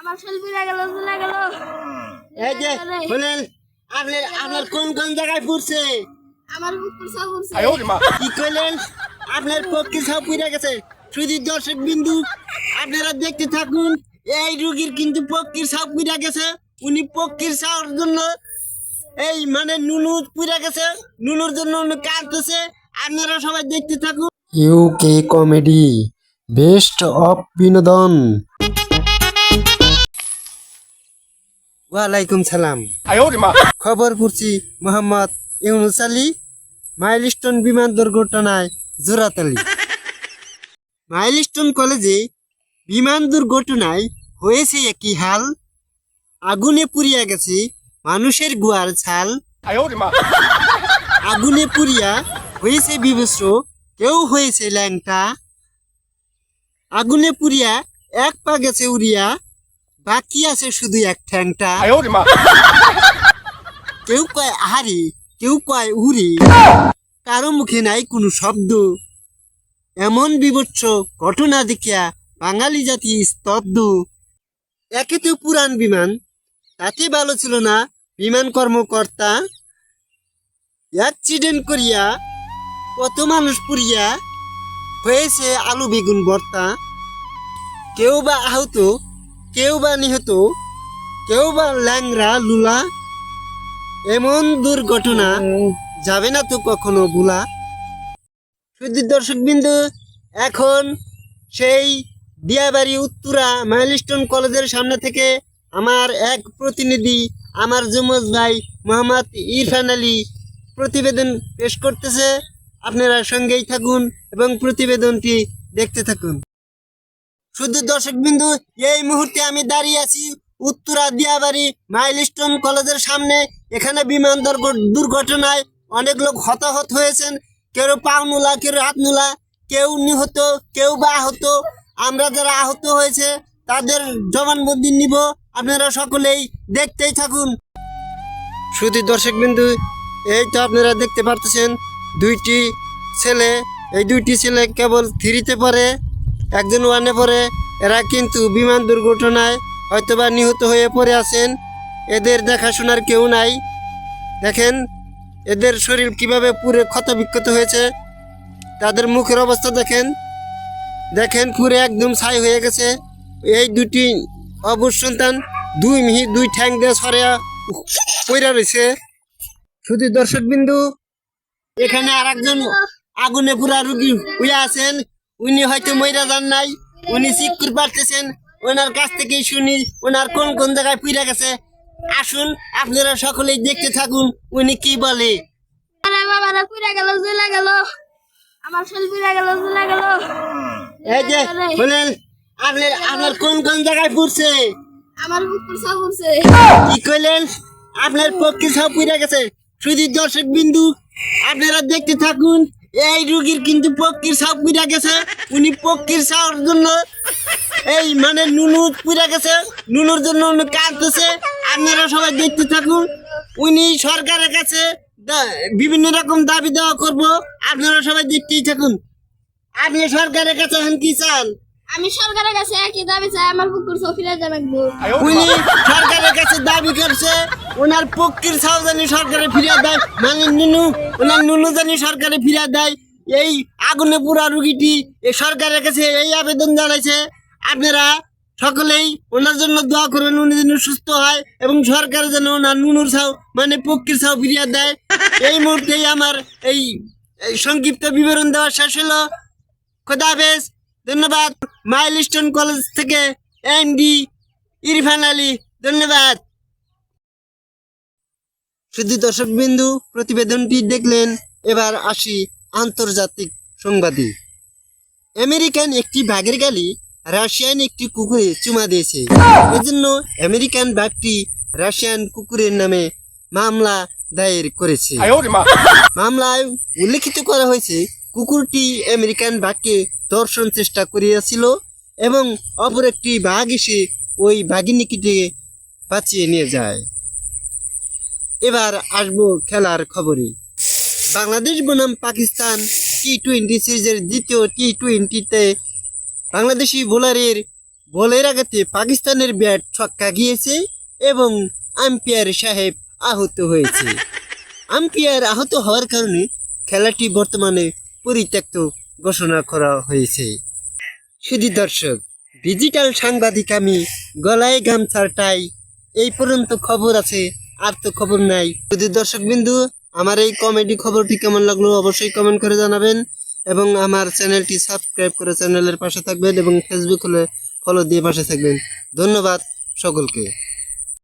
আমার সেলফিরা গেল চলে গেল। এই যে বলেন আপনার আপনার কোন কোন জায়গায় পড়ছে আমার সব উঠছে কি কইলেন? আপনার পক্ষে সব পুড়ে গেছে। শুধু দর্শক বিন্দু আপনারা দেখতে থাকুন এই রুগীর কিন্তু পক্ষীর সব পুড়ে গেছে। উনি পক্ষীর সাপের জন্য এই মানে নুনু পুড়ে গেছে। নুনুর জন্য উনি কাঁদতেছে। আপনারা সবাই দেখতে থাকুন। ইউকে কমেডি বেস্ট অফ বিনোদন। ওয়ালাইকুম সালাম। খবর পড়ছি মোহাম্মদ ইউনুস আলী মাইলস্টোন বিমান দুর্ঘটনায় জোরাত আলী। মাইলস্টোন কলেজে বিমান দুর্ঘটনায় হয়েছে একই হাল আগুনে পুড়িয়া গেছে মানুষের গুয়ার ছাল। আগুনে পুড়িয়া হয়েছে বিবস্র কেউ হয়েছে ল্যাংটা। আগুনে পুড়িয়া এক পা গেছে উড়িয়া বাকি আছে শুধু এক ঠ্যাংটা। কেউ কয় আহারি কেউ কয় উড়ি কারও মুখে নাই কোনো শব্দ। এমন বিভৎস ঘটনা দেখিয়া বাঙালি জাতি স্তব্ধ। একে তো পুরান বিমান তাতে ভালো ছিল না বিমান কর্মকর্তা। অ্যাক্সিডেন্ট করিয়া কত মানুষ পুড়িয়া হয়েছে আলু বেগুন ভর্তা। কেউ বা আহত কেউ বা নিহত কেউ বা ল্যাংরা লুলা এমন দুর্ঘটনা যাবে না তো কখনো ভুলা? শুধু দর্শক বিন্দু এখন সেই দিয়াবাড়ি উত্তরা মাইলস্টোন কলেজের সামনে থেকে আমার এক প্রতিনিধি আমার যমজ ভাই মোহাম্মদ ইরফান আলী প্রতিবেদন পেশ করতেছে। আপনারা সঙ্গেই থাকুন এবং প্রতিবেদনটি দেখতে থাকুন। শুধু দর্শক বিন্দু, এই মুহূর্তে আমি দাঁড়িয়ে আছি উত্তরা দিয়াবাড়ি মাইলস্টোন কলেজের সামনে। এখানে বিমান দুর্ঘ- দুর্ঘটনায় অনেক লোক হতাহত হয়েছেন। কেউ পাও নুলা, কেউ হাত নুলা, কেউ নিহত, কেউ বা আহত। আমরা যারা আহত হয়েছে, তাদের জবানবন্দি নিব। আপনারা সকলেই দেখতেই থাকুন। শুধু দর্শক বিন্দু, এই তো আপনারা দেখতে পারতেছেন, দুইটি ছেলে, এই দুইটি ছেলে কেবল থ্রিতে পড়ে। একজন ওয়ানে পড়ে, এরা কিন্তু বিমান দুর্ঘটনায় হয়তোবা নিহত হয়ে পড়ে আছেন। এদের দেখাশোনার কেউ নাই। দেখেন, এদের শরীর কীভাবে পুরো ক্ষত বিক্ষত হয়েছে। তাদের মুখের অবস্থা দেখেন। দেখেন, পুরে একদম ছাই হয়ে গেছে। এই দুটি অবুজ সন্তান দুই মিহি দুই ঠ্যাং দিয়ে সরে পইরা রয়েছে। শুধু দর্শক বিন্দু এখানে আর একজন আগুনে পুরা রুগী হইয়া আছেন। উনি হয়তো মইরা যান নাই উনি চিকুর পারতেছেন ওনার কাছ থেকে শুনি ওনার কোন কোন জায়গায় পুইরা গেছে। আসুন আপনারা সকলেই দেখতে থাকুন উনি কি বলে। বাবারা পুরা গেল চলে গেল। আমার সেলফিরা গেল চলে গেল। এই যে বলেন আপনার আপনার কোন কোন জায়গায় পড়ছে? আমার সব কি কইলেন? আপনার পক্ষে সব পুইরা গেছে। শুধু দর্শক বিন্দু আপনারা দেখতে থাকুন। এই রুগীর কিন্তু পক্ষীর সাপ পুরা গেছে। উনি পক্ষীর সাপের জন্য এই মানে নুনু পুরা গেছে। নুনুর জন্য উনি কাঁদতেছে। আপনারা সবাই দেখতে থাকুন। উনি সরকারের কাছে বিভিন্ন রকম দাবি দেওয়া করব। আপনারা সবাই দেখতেই থাকুন। আপনি সরকারের কাছে এখন কি চান? আমি সরকারের কাছে একই দাবি চাই আমার বুকুর সব ফিরে উনি সরকারের কাছে দাবি করছে ওনার পক্ষের সাবধানী সরকারে ফিরিয়ে দেয় মানে নুনু ওনার নুনু জানি সরকারে ফিরিয়ে দেয়। এই আগুনে পুরা রুগীটি এই সরকারের কাছে এই আবেদন জানাইছে। আপনারা সকলেই ওনার জন্য দোয়া করবেন উনি যেন সুস্থ হয় এবং সরকার যেন ওনার নুনুর সাও মানে পক্ষের সাও ফিরিয়ে দেয়। এই মুহূর্তেই আমার এই এই সংক্ষিপ্ত বিবরণ দেওয়া শেষ হলো। খোদা হাফেজ ধন্যবাদ। মাইলস্টোন কলেজ থেকে এনডি ইরফান আলী ধন্যবাদ। শুধু দর্শক বিন্দু প্রতিবেদনটি দেখলেন এবার আসি আন্তর্জাতিক সংবাদে। আমেরিকান একটি বাঘের গালি রাশিয়ান একটি কুকুরে চুমা দিয়েছে। এজন্য আমেরিকান বাঘটি রাশিয়ান কুকুরের নামে মামলা দায়ের করেছে। মামলায় উল্লেখিত করা হয়েছে কুকুরটি আমেরিকান বাঘকে দর্শন চেষ্টা করিয়াছিল এবং অপর একটি বাঘ এসে ওই বাঘিনীটিকে বাঁচিয়ে নিয়ে যায়। এবার আসব খেলার খবরে। বাংলাদেশ বনাম পাকিস্তান টি টোয়েন্টি সিরিজের দ্বিতীয় টি টোয়েন্টিতে বাংলাদেশি বোলারের বলের আগেতে পাকিস্তানের ব্যাট ছক্কা গিয়েছে এবং আম্পায়ার সাহেব আহত হয়েছে। আম্পায়ার আহত হওয়ার কারণে খেলাটি বর্তমানে পরিত্যক্ত ঘোষণা করা হয়েছে। শুধু দর্শক ডিজিটাল সাংবাদিক আমি গলায় গামছার টাই। এই পর্যন্ত খবর আছে, আর তো খবর নাই। শুধু দর্শক বিন্দু, আমার এই কমেডি খবরটি কেমন লাগল অবশ্যই কমেন্ট করে জানাবেন এবং আমার চ্যানেলটি সাবস্ক্রাইব করে চ্যানেলের পাশে থাকবেন এবং ফেসবুক হলে ফলো দিয়ে পাশে থাকবেন। ধন্যবাদ সকলকে।